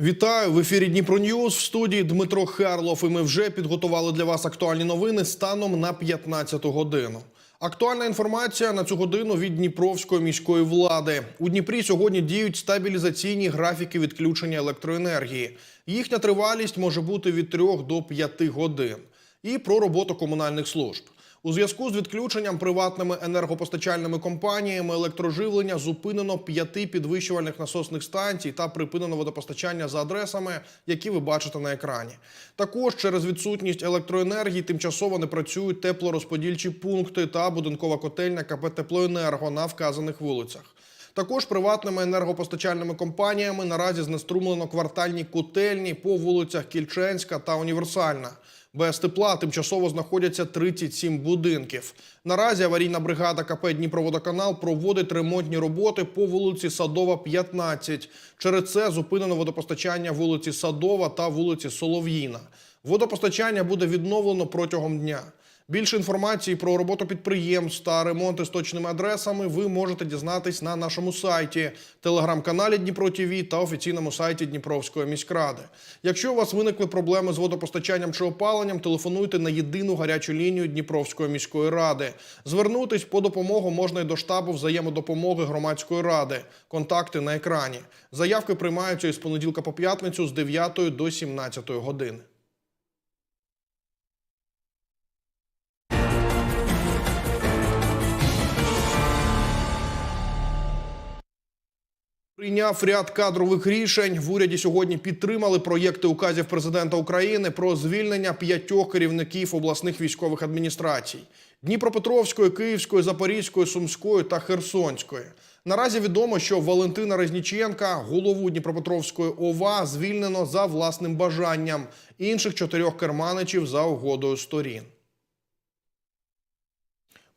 Вітаю в ефірі Дніпро Ньюз в студії Дмитро Харлов. І ми вже підготували для вас актуальні новини станом на 15 годину. Актуальна інформація на цю годину від Дніпровської міської влади. У Дніпрі сьогодні діють стабілізаційні графіки відключення електроенергії. Їхня тривалість може бути від 3 до 5 годин. І про роботу комунальних служб. У зв'язку з відключенням приватними енергопостачальними компаніями електроживлення зупинено п'яти підвищувальних насосних станцій та припинено водопостачання за адресами, які ви бачите на екрані. Також через відсутність електроенергії тимчасово не працюють теплорозподільчі пункти та будинкова котельня КП «Теплоенерго» на вказаних вулицях. Також приватними енергопостачальними компаніями наразі знеструмлено квартальні котельні по вулицях Кільченська та Універсальна. Без тепла тимчасово знаходяться 37 будинків. Наразі аварійна бригада КП Дніпроводоканал проводить ремонтні роботи по вулиці Садова, 15. Через це зупинено водопостачання вулиці Садова та вулиці Солов'їна. Водопостачання буде відновлено протягом дня. Більше інформації про роботу підприємств та ремонти з точними адресами ви можете дізнатись на нашому сайті, телеграм-каналі Дніпро ТІВІ та офіційному сайті Дніпровської міськради. Якщо у вас виникли проблеми з водопостачанням чи опаленням, телефонуйте на єдину гарячу лінію Дніпровської міської ради. Звернутись по допомогу можна й до штабу взаємодопомоги громадської ради. Контакти на екрані. Заявки приймаються із понеділка по п'ятницю з 9 до 17 години. Прийняв ряд кадрових рішень. В уряді сьогодні підтримали проєкти указів президента України про звільнення п'ятьох керівників обласних військових адміністрацій: Дніпропетровської, Київської, Запорізької, Сумської та Херсонської. Наразі відомо, що Валентина Резніченка, голову Дніпропетровської ОВА, звільнено за власним бажанням. Інших чотирьох керманичів за угодою сторін.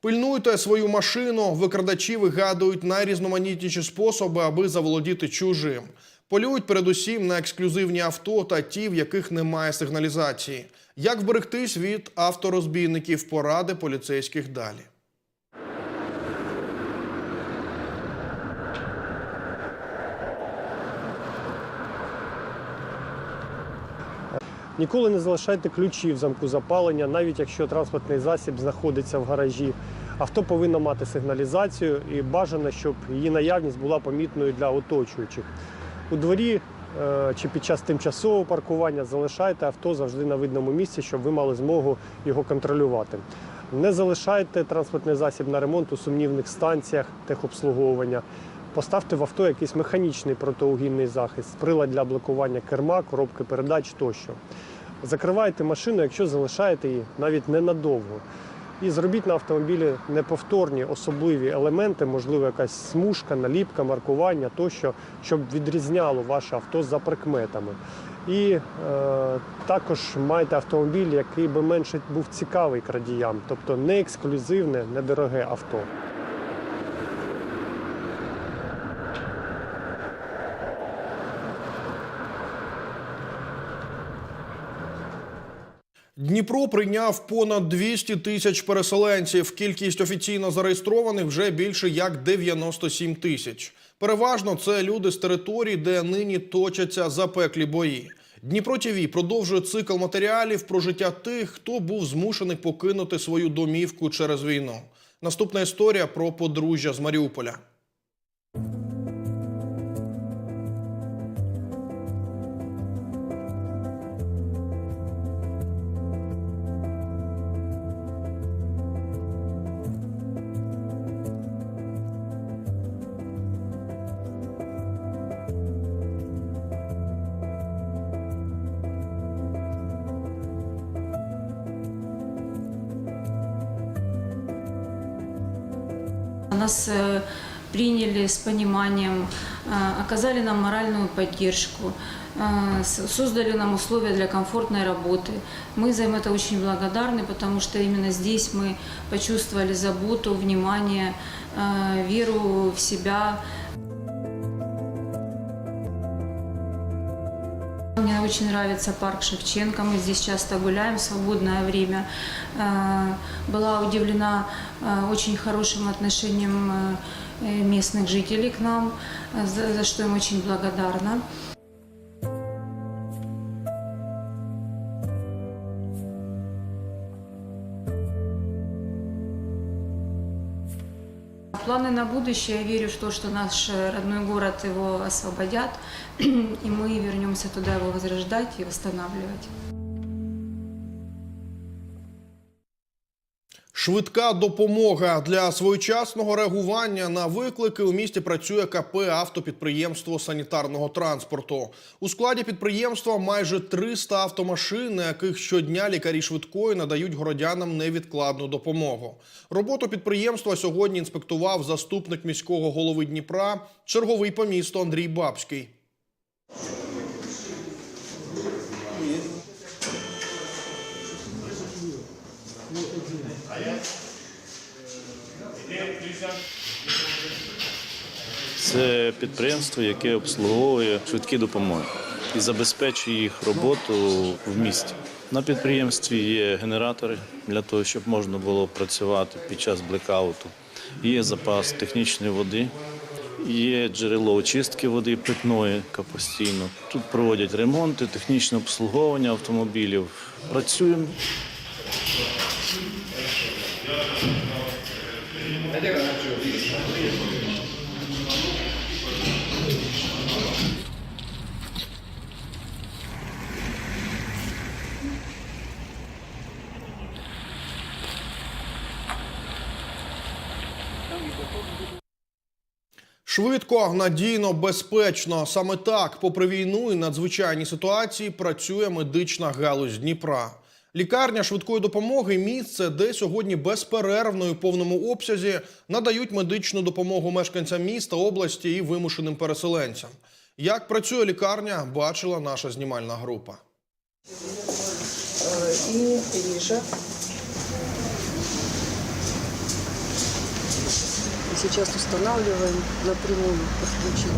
Пильнуйте свою машину, викрадачі вигадують найрізноманітніші способи, аби заволодіти чужим. Полюють передусім на ексклюзивні авто та ті, в яких немає сигналізації. Як вберегтись від авторозбійників, поради поліцейських далі. Ніколи не залишайте ключі в замку запалення, навіть якщо транспортний засіб знаходиться в гаражі. Авто повинно мати сигналізацію і бажано, щоб її наявність була помітною для оточуючих. У дворі е, чи під час тимчасового паркування залишайте авто завжди на видному місці, щоб ви мали змогу його контролювати. Не залишайте транспортний засіб на ремонт у сумнівних станціях техобслуговування. Поставте в авто якийсь механічний протиугінний захист, прилад для блокування керма, коробки передач тощо. Закривайте машину, якщо залишаєте її навіть ненадовго. І зробіть на автомобілі неповторні особливі елементи, можливо, якась смужка, наліпка, маркування тощо, щоб відрізняло ваше авто за прикметами. І е, також майте автомобіль, який би менше був цікавий крадіям, тобто не ексклюзивне, недороге авто. Дніпро прийняв понад 200 тисяч переселенців. Кількість офіційно зареєстрованих вже більше як 97 тисяч. Переважно це люди з територій, де нині точаться запеклі бої. Дніпро ТІВІ продовжує цикл матеріалів про життя тих, хто був змушений покинути свою домівку через війну. Наступна історія про подружжя з Маріуполя. Нас э, приняли с пониманием, э, оказали нам моральную поддержку, э, с- создали нам условия для комфортной работы. Мы за это очень благодарны, потому что именно здесь мы почувствовали заботу, внимание, э, веру в себя. Мне очень нравится парк Шевченко. Мы здесь часто гуляем в свободное время. Э, Была удивлена э, очень хорошим отношением э, местных жителей к нам, э, за за что им очень благодарна. планы на будущее. Я верю в то, что наш э, родной город его освободят, и мы вернемся туда его возрождать и восстанавливать. Швидка допомога для своєчасного реагування на виклики у місті працює КП автопідприємство санітарного транспорту. У складі підприємства майже 300 автомашин, на яких щодня лікарі швидкої надають городянам невідкладну допомогу. Роботу підприємства сьогодні інспектував заступник міського голови Дніпра, черговий по місту Андрій Бабський. Це підприємство, яке обслуговує швидкі допомоги і забезпечує їх роботу в місті. На підприємстві є генератори для того, щоб можна було працювати під час блекауту. Є запас технічної води, є джерело очистки води питної постійно. Тут проводять ремонти, технічне обслуговування автомобілів. Працюємо Швидко, надійно, безпечно. Саме так, попри війну і надзвичайні ситуації, працює медична галузь Дніпра. Лікарня швидкої допомоги місце, де сьогодні безперервно і в повному обсязі надають медичну допомогу мешканцям міста, області і вимушеним переселенцям. Як працює лікарня, бачила наша знімальна група. Э, и режа. И сейчас устанавливаем напрямую подключить.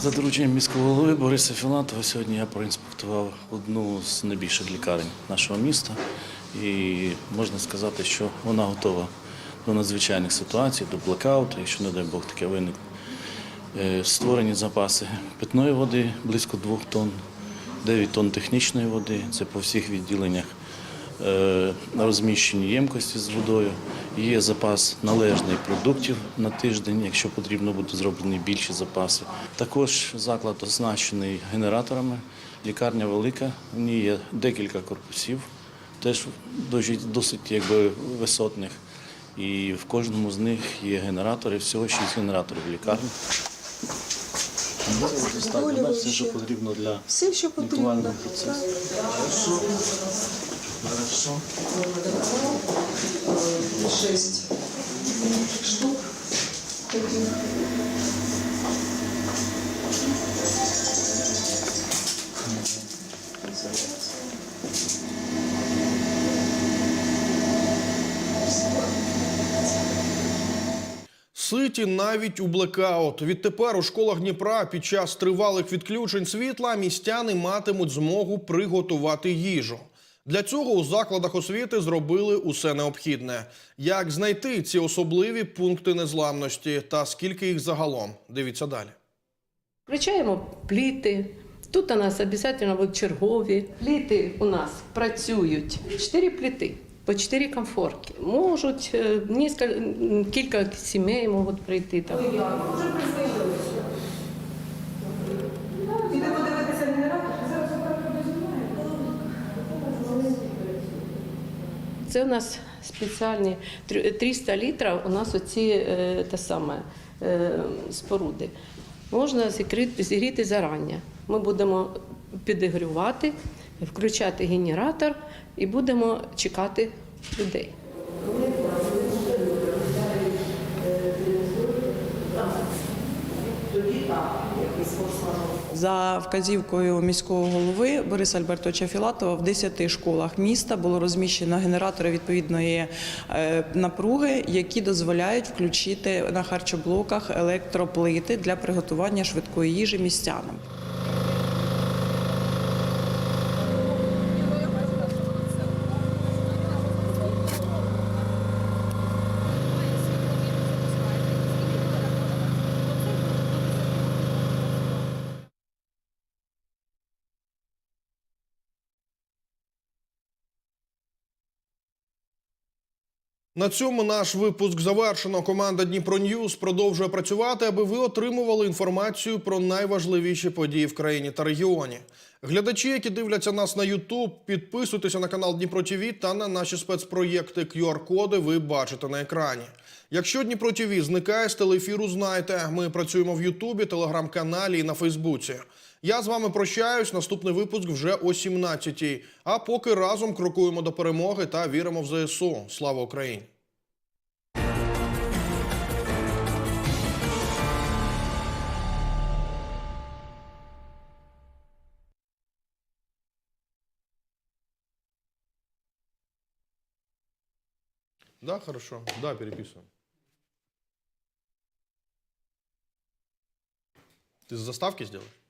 За дорученням міського голови Бориса Філатова сьогодні я проінспектував одну з найбільших лікарень нашого міста. І можна сказати, що вона готова до надзвичайних ситуацій, до блекауту, якщо, не дай Бог, таке виникне. Е, Створені запаси питної води близько 2 тонн, 9 тонн технічної води, це по всіх відділеннях розміщені ємкості з водою. Є запас належний продуктів на тиждень, якщо потрібно буде зроблені більші запаси. Також заклад оснащений генераторами. Лікарня велика, в ній є декілька корпусів, теж досить, досить якби, висотних. І в кожному з них є генератори, всього шість генераторів лікарні. Все, що потрібно для Все, що лікувального. Шесть штук. таких. Ситі навіть у блекаут. Відтепер у школах Дніпра під час тривалих відключень світла містяни матимуть змогу приготувати їжу. Для цього у закладах освіти зробили усе необхідне. Як знайти ці особливі пункти незламності та скільки їх загалом? Дивіться далі. Включаємо пліти. Тут у нас обов'язково будуть чергові. Пліти у нас працюють. Чотири пліти по чотири комфорки. Можуть е, кілька сімей можуть прийти там. Це у нас спеціальні 300 літрів. У нас оці е, те саме е, споруди. Можна зігріти, зарання. Ми будемо підігрівати, включати генератор і будемо чекати людей. За вказівкою міського голови Бориса Альбертовича Філатова в 10 школах міста було розміщено генератори відповідної е, напруги, які дозволяють включити на харчоблоках електроплити для приготування швидкої їжі містянам. На цьому наш випуск завершено. Команда Дніпро Ньюз продовжує працювати, аби ви отримували інформацію про найважливіші події в країні та регіоні. Глядачі, які дивляться нас на YouTube, підписуйтеся на канал Дніпро ТВ та на наші спецпроєкти QR-коди ви бачите на екрані. Якщо Дніпро ТВ зникає з телеефіру, знайте, ми працюємо в Ютубі, телеграм-каналі і на Фейсбуці. Я з вами прощаюсь. Наступний випуск вже о 17-й. А поки разом крокуємо до перемоги та віримо в ЗСУ. Слава Україні! Да, хорошо. Да, переписываем. Ты заставки сделаешь?